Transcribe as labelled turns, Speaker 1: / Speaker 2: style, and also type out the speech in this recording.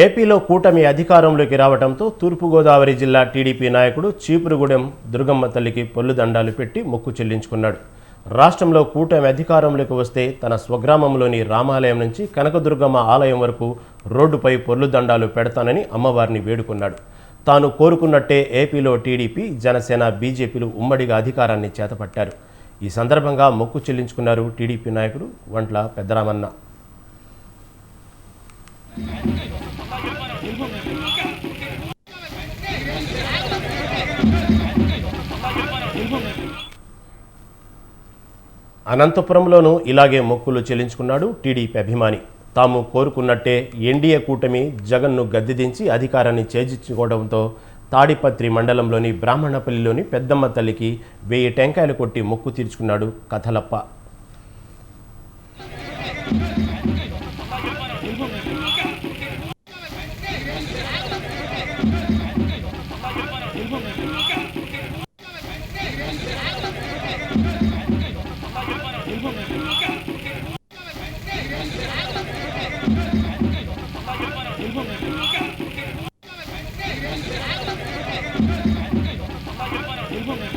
Speaker 1: ఏపీలో కూటమి అధికారంలోకి రావడంతో తూర్పుగోదావరి జిల్లా టీడీపీ నాయకుడు చీపురుగూడెం దుర్గమ్మ తల్లికి పొల్లు దండాలు పెట్టి మొక్కు చెల్లించుకున్నాడు. రాష్ట్రంలో కూటమి అధికారంలోకి వస్తే తన స్వగ్రామంలోని రామాలయం నుంచి కనకదుర్గమ్మ ఆలయం వరకు రోడ్డుపై పొర్లు దండాలు పెడతానని అమ్మవారిని వేడుకున్నాడు. తాను కోరుకున్నట్టే ఏపీలో టీడీపీ జనసేన బీజేపీలు ఉమ్మడిగా అధికారాన్ని చేతపట్టారు. ఈ సందర్భంగా మొక్కు చెల్లించుకున్నారు టీడీపీ నాయకుడు వంట్ల పెద్దరామన్న. అనంతపురంలోనూ ఇలాగే మొక్కులు చెల్లించుకున్నాడు టీడీపీ అభిమాని. తాము కోరుకున్నట్టే ఎన్డీఏ కూటమి జగన్ను గద్దెదించి అధికారాన్ని చేజించుకోవడంతో తాడిపత్రి మండలంలోని బ్రాహ్మణపల్లిలోని పెద్దమ్మ తల్లికి వెయ్యి టెంకాయలు కొట్టి మొక్కు తీర్చుకున్నాడు కథలప్ప.